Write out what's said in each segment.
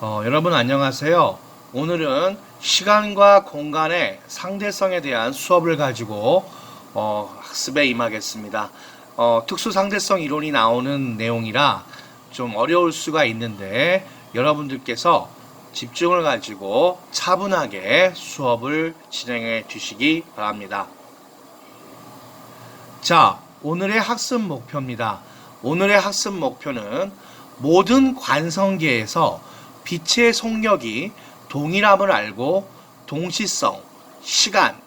어, 여러분 안녕하세요. 오늘은 시간과 공간의 상대성에 대한 수업을 가지고 어, 학습에 임하겠습니다. 어, 특수 상대성 이론이 나오는 내용이라 좀 어려울 수가 있는데 여러분들께서 집중을 가지고 차분하게 수업을 진행해 주시기 바랍니다. 자, 오늘의 학습 목표입니다. 오늘의 학습 목표는 모든 관성계에서 빛의 속력이 동일함을 알고 동시성, 시간,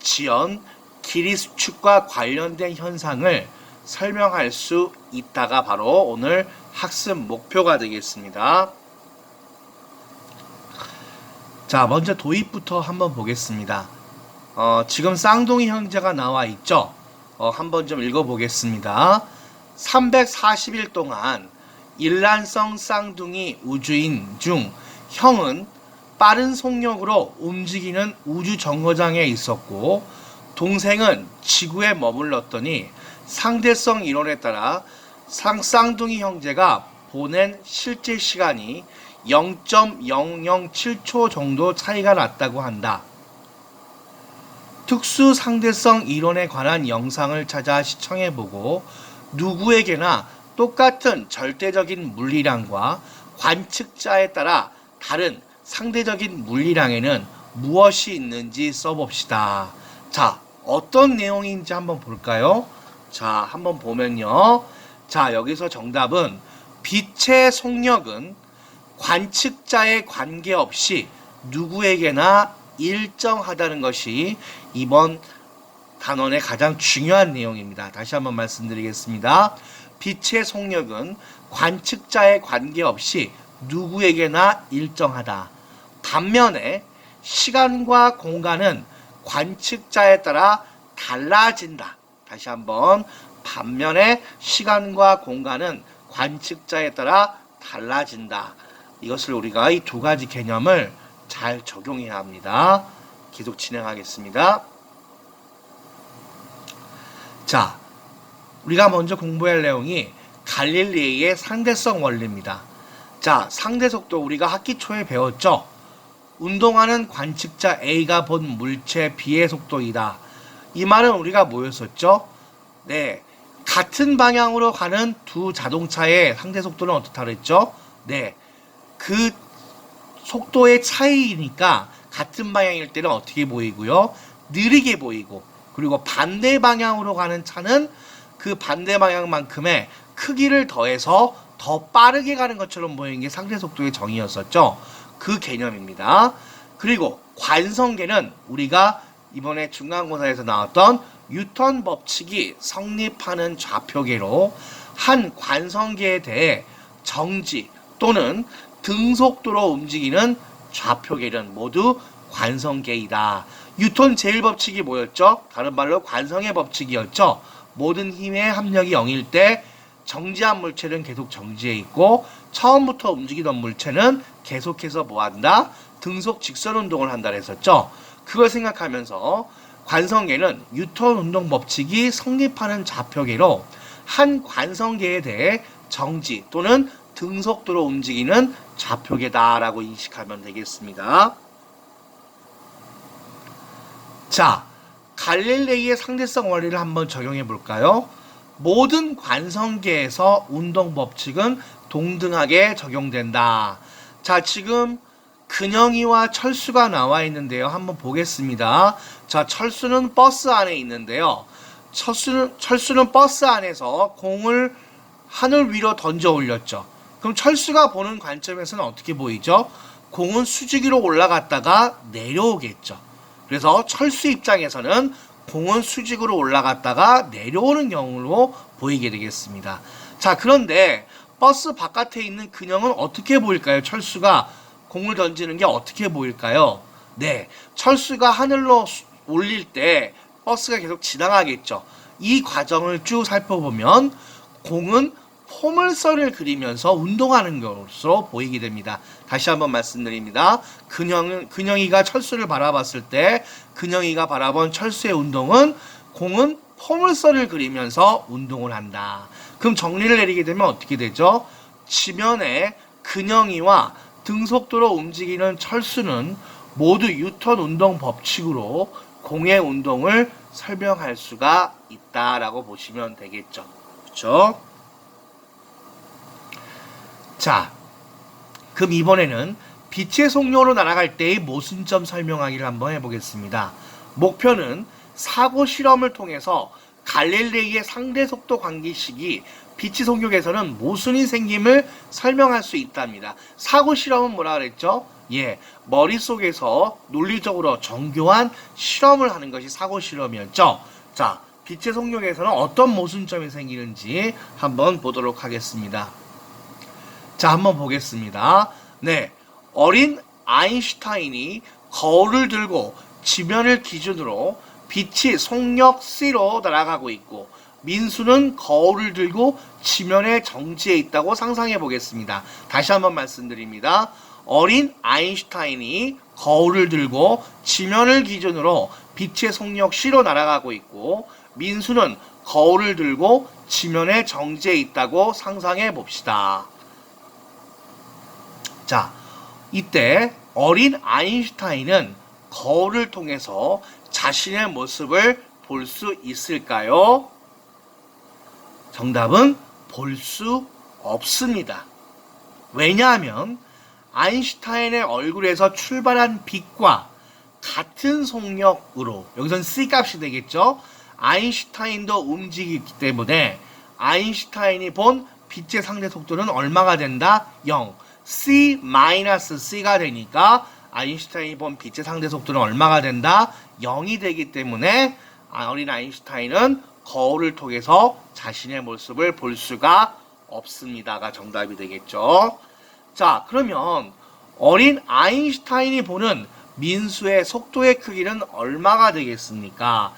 지연, 길이 수축과 관련된 현상을 설명할 수 있다가 바로 오늘 학습 목표가 되겠습니다. 자, 먼저 도입부터 한번 보겠습니다. 어, 지금 쌍둥이 형제가 나와 있죠? 어, 한번 좀 읽어보겠습니다. 340일 동안 일란성 쌍둥이 우주인 중 형은 빠른 속력으로 움직이는 우주 정거장에 있었고 동생은 지구에 머물렀더니 상대성 이론에 따라 상 쌍둥이 형제가 보낸 실제 시간이 0.007초 정도 차이가 났다고 한다. 특수 상대성 이론에 관한 영상을 찾아 시청해보고 누구에게나 똑같은 절대적인 물리량과 관측자에 따라 다른 상대적인 물리량에는 무엇이 있는지 써봅시다. 자, 어떤 내용인지 한번 볼까요? 자, 한번 보면요. 자, 여기서 정답은 빛의 속력은 관측자에 관계없이 누구에게나 일정하다는 것이 이번 단원의 가장 중요한 내용입니다. 다시 한번 말씀드리겠습니다. 빛의 속력은 관측자에 관계없이 누구에게나 일정하다. 반면에 시간과 공간은 관측자에 따라 달라진다. 다시 한번 반면에 시간과 공간은 관측자에 따라 달라진다. 이것을 우리가 이 두 가지 개념을 잘 적용해야 합니다. 계속 진행하겠습니다. 자, 우리가 먼저 공부할 내용이 갈릴레이의 상대성 원리입니다. 자, 상대 속도 우리가 학기 초에 배웠죠? 운동하는 관측자 A가 본 물체 B의 속도이다. 이 말은 우리가 뭐였었죠? 네. 같은 방향으로 가는 두 자동차의 상대 속도는 어떻다 그랬죠? 네. 그 속도의 차이니까 같은 방향일 때는 어떻게 보이고요? 느리게 보이고 그리고 반대 방향으로 가는 차는 그 반대 방향만큼의 크기를 더해서 더 빠르게 가는 것처럼 보이는 게 상대 속도의 정의였었죠. 그 개념입니다. 그리고 관성계는 우리가 이번에 중간고사에서 나왔던 뉴턴 법칙이 성립하는 좌표계로 한 관성계에 대해 정지 또는 등속도로 움직이는 좌표계는 모두 관성계이다. 뉴턴 제일 법칙이 뭐였죠? 다른 말로 관성의 법칙이었죠. 모든 힘의 합력이 0일 때 정지한 물체는 계속 정지해 있고 처음부터 움직이던 물체는 계속해서 뭐 한다? 등속 직선 운동을 한다 했었죠. 그걸 생각하면서 관성계는 뉴턴 운동 법칙이 성립하는 좌표계로 한 관성계에 대해 정지 또는 등속도로 움직이는 좌표계다라고 인식하면 되겠습니다. 자, 갈릴레이의 상대성 원리를 한번 적용해 볼까요? 모든 관성계에서 운동 법칙은 동등하게 적용된다. 자, 지금 근영이와 철수가 나와 있는데요. 한번 보겠습니다. 자, 철수는 버스 안에 있는데요. 철수는, 철수는 버스 안에서 공을 하늘 위로 던져 올렸죠. 그럼 철수가 보는 관점에서는 어떻게 보이죠? 공은 수직으로 올라갔다가 내려오겠죠. 그래서 철수 입장에서는 공은 수직으로 올라갔다가 내려오는 경우로 보이게 되겠습니다. 자, 그런데 버스 바깥에 있는 근형은 어떻게 보일까요? 철수가 공을 던지는 게 어떻게 보일까요? 네, 철수가 하늘로 수- 올릴 때 버스가 계속 지나가겠죠. 이 과정을 쭉 살펴보면 공은 포물선을 그리면서 운동하는 것으로 보이게 됩니다. 다시 한번 말씀드립니다. 근형, 근형이가 철수를 바라봤을 때 근형이가 바라본 철수의 운동은 공은 포물선을 그리면서 운동을 한다. 그럼 정리를 내리게 되면 어떻게 되죠? 지면에 근형이와 등속도로 움직이는 철수는 모두 뉴턴 운동 법칙으로 공의 운동을 설명할 수가 있다라고 보시면 되겠죠. 그렇죠? 자, 그럼 이번에는 빛의 속력으로 날아갈 때의 모순점 설명하기를 한번 해보겠습니다. 목표는 사고 실험을 통해서 갈릴레이의 상대 속도 관계식이 빛의 속력에서는 모순이 생김을 설명할 수 있답니다. 사고 실험은 뭐라 그랬죠? 예, 머릿속에서 논리적으로 정교한 실험을 하는 것이 사고 실험이었죠. 자, 빛의 속력에서는 어떤 모순점이 생기는지 한번 보도록 하겠습니다. 자, 한번 보겠습니다. 네. 어린 아인슈타인이 거울을 들고 지면을 기준으로 빛이 속력 C로 날아가고 있고 민수는 거울을 들고 지면의 정지에 있다고 상상해 보겠습니다. 다시 한번 말씀드립니다. 어린 아인슈타인이 거울을 들고 지면을 기준으로 빛의 속력 C로 날아가고 있고 민수는 거울을 들고 지면의 정지에 있다고 상상해 봅시다. 자, 이때 어린 아인슈타인은 거울을 통해서 자신의 모습을 볼 수 있을까요? 정답은 볼 수 없습니다. 왜냐하면 아인슈타인의 얼굴에서 출발한 빛과 같은 속력으로 여기선 C 값이 되겠죠. 아인슈타인도 움직이기 때문에 아인슈타인이 본 빛의 상대 속도는 얼마가 된다? 0. C-C가 되니까 아인슈타인이 본 빛의 상대 속도는 얼마가 된다? 0이 되기 때문에 어린 아인슈타인은 거울을 통해서 자신의 모습을 볼 수가 없습니다가 정답이 되겠죠. 자, 그러면 어린 아인슈타인이 보는 민수의 속도의 크기는 얼마가 되겠습니까?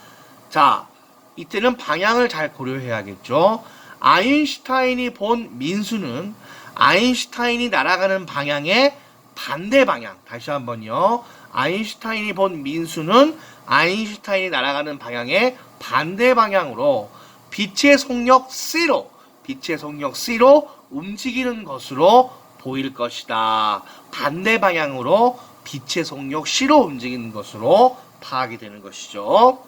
자, 이때는 방향을 잘 고려해야겠죠. 아인슈타인이 본 민수는 아인슈타인이 날아가는 방향의 반대 방향. 다시 한번요. 아인슈타인이 본 민수는 아인슈타인이 날아가는 방향의 반대 방향으로 빛의 속력 C로 빛의 속력 C로 움직이는 것으로 보일 것이다. 반대 방향으로 빛의 속력 C로 움직이는 것으로 파악이 되는 것이죠.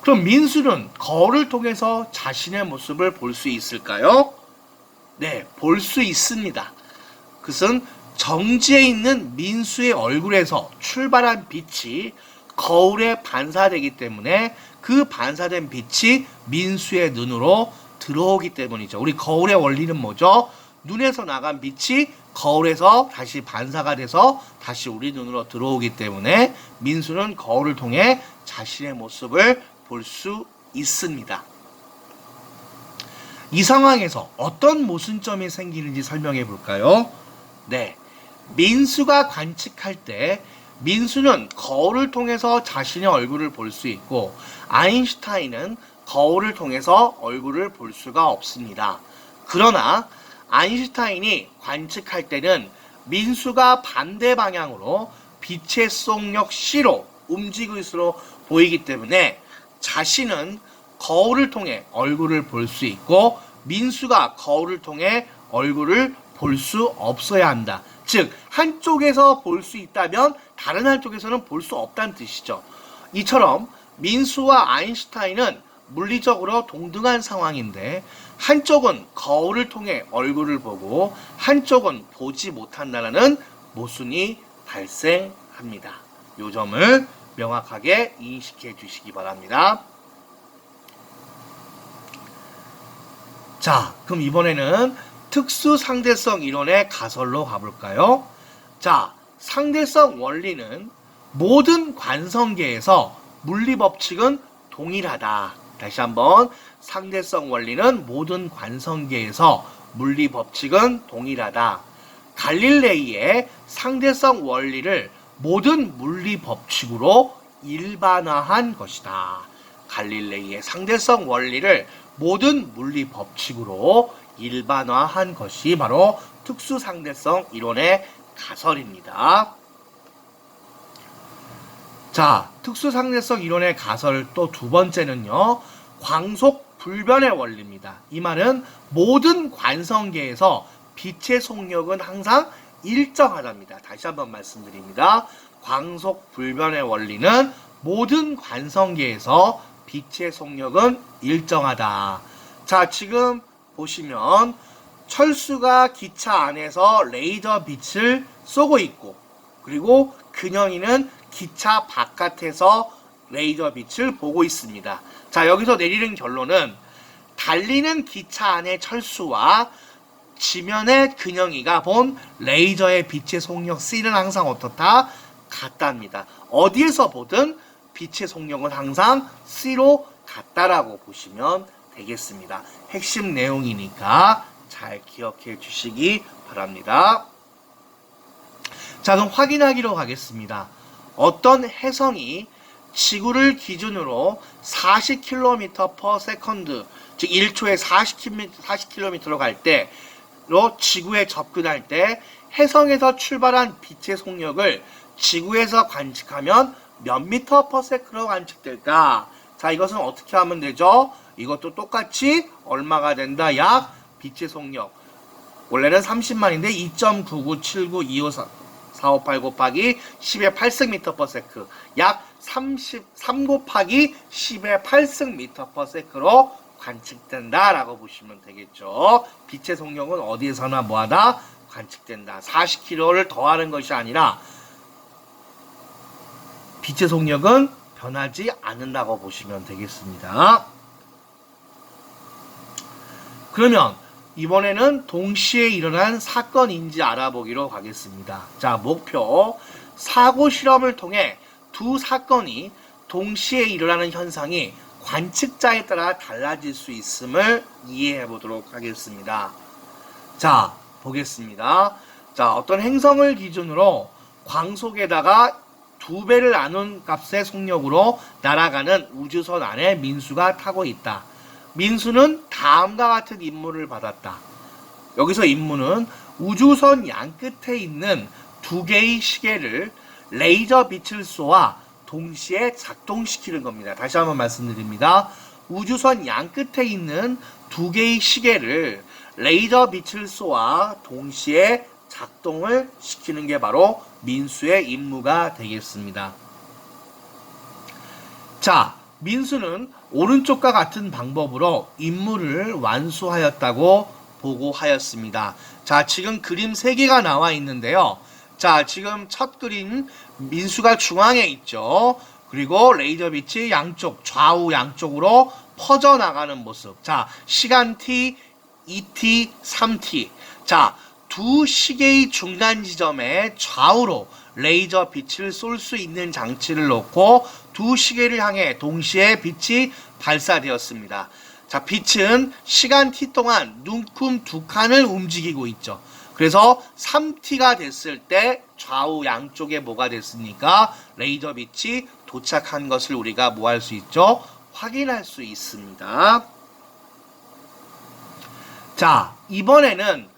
그럼 민수는 거울을 통해서 자신의 모습을 볼 수 있을까요? 네, 볼 수 있습니다. 그것은 정지에 있는 민수의 얼굴에서 출발한 빛이 거울에 반사되기 때문에 그 반사된 빛이 민수의 눈으로 들어오기 때문이죠. 우리 거울의 원리는 뭐죠? 눈에서 나간 빛이 거울에서 다시 반사가 돼서 다시 우리 눈으로 들어오기 때문에 민수는 거울을 통해 자신의 모습을 볼 수 있습니다. 이 상황에서 어떤 모순점이 생기는지 설명해 볼까요? 네. 민수가 관측할 때 민수는 거울을 통해서 자신의 얼굴을 볼 수 있고 아인슈타인은 거울을 통해서 얼굴을 볼 수가 없습니다. 그러나 아인슈타인이 관측할 때는 민수가 반대 방향으로 빛의 속력 C로 움직일 수로 보이기 때문에 자신은 거울을 통해 얼굴을 볼 수 있고 민수가 거울을 통해 얼굴을 볼 수 없어야 한다. 즉 한쪽에서 볼 수 있다면 다른 한쪽에서는 볼 수 없다는 뜻이죠. 이처럼 민수와 아인슈타인은 물리적으로 동등한 상황인데 한쪽은 거울을 통해 얼굴을 보고 한쪽은 보지 못한다는 모순이 발생합니다. 이 점을 명확하게 인식해 주시기 바랍니다. 자, 그럼 이번에는 특수 상대성 이론의 가설로 가볼까요? 자, 상대성 원리는 모든 관성계에서 물리 법칙은 동일하다. 다시 한번 상대성 원리는 모든 관성계에서 물리 법칙은 동일하다. 갈릴레이의 상대성 원리를 모든 물리 법칙으로 일반화한 것이다. 갈릴레이의 상대성 원리를 모든 물리 법칙으로 일반화한 것이 바로 특수상대성 이론의 가설입니다. 자, 특수상대성 이론의 가설 또 두 번째는요, 광속 불변의 원리입니다. 이 말은 모든 관성계에서 빛의 속력은 항상 일정하답니다. 다시 한번 말씀드립니다. 광속 불변의 원리는 모든 관성계에서 빛의 속력은 일정하다. 자, 지금 보시면 철수가 기차 안에서 레이저 빛을 쏘고 있고 그리고 근영이는 기차 바깥에서 레이저 빛을 보고 있습니다. 자, 여기서 내리는 결론은 달리는 기차 안의 철수와 지면의 근영이가 본 레이저의 빛의 속력 C는 항상 어떻다? 같답니다. 어디에서 보든 빛의 속력은 항상 C로 같다라고 보시면 되겠습니다. 핵심 내용이니까 잘 기억해 주시기 바랍니다. 자, 그럼 확인하기로 가겠습니다. 어떤 해성이 지구를 기준으로 40km per second, 즉 1초에 40km, 40km로 갈 때로 지구에 접근할 때 해성에서 출발한 빛의 속력을 지구에서 관측하면 몇 미터 second로 관측될까? 자, 이것은 어떻게 하면 되죠? 이것도 똑같이 얼마가 된다? 약 빛의 속력. 원래는 30만인데 2.9979254 458 곱하기 10의 8승 미터 sec 약33 곱하기 10의 8승 미터 sec로 관측된다라고 보시면 되겠죠. 빛의 속력은 어디에서나 뭐하다 관측된다. 40km를 더하는 것이 아니라 빛의 속력은 변하지 않는다고 보시면 되겠습니다. 그러면 이번에는 동시에 일어난 사건인지 알아보기로 가겠습니다. 자, 목표. 사고 실험을 통해 두 사건이 동시에 일어나는 현상이 관측자에 따라 달라질 수 있음을 이해해 보도록 하겠습니다. 자, 보겠습니다. 자, 어떤 행성을 기준으로 광속에다가 두 배를 나눈 값의 속력으로 날아가는 우주선 안에 민수가 타고 있다. 민수는 다음과 같은 임무를 받았다. 여기서 임무는 우주선 양 끝에 있는 두 개의 시계를 레이저 빛을 쏘아 동시에 작동시키는 겁니다. 다시 한번 말씀드립니다. 우주선 양 끝에 있는 두 개의 시계를 레이저 빛을 쏘아 동시에 작동을 시키는 게 바로 민수의 임무가 되겠습니다. 자, 민수는 오른쪽과 같은 방법으로 임무를 완수하였다고 보고하였습니다. 자, 지금 그림 3개가 나와 있는데요. 자, 지금 첫 그림 민수가 중앙에 있죠. 그리고 레이저 빛이 양쪽, 좌우 양쪽으로 퍼져나가는 모습. 자, 시간 t, 2t, 3t. 자, 두 시계의 중간 지점에 좌우로 레이저 빛을 쏠 수 있는 장치를 놓고 두 시계를 향해 동시에 빛이 발사되었습니다. 자, 빛은 시간 t 동안 눈금 두 칸을 움직이고 있죠. 그래서 3t가 됐을 때 좌우 양쪽에 뭐가 됐습니까? 레이저 빛이 도착한 것을 우리가 뭐 할 수 있죠? 확인할 수 있습니다. 자, 이번에는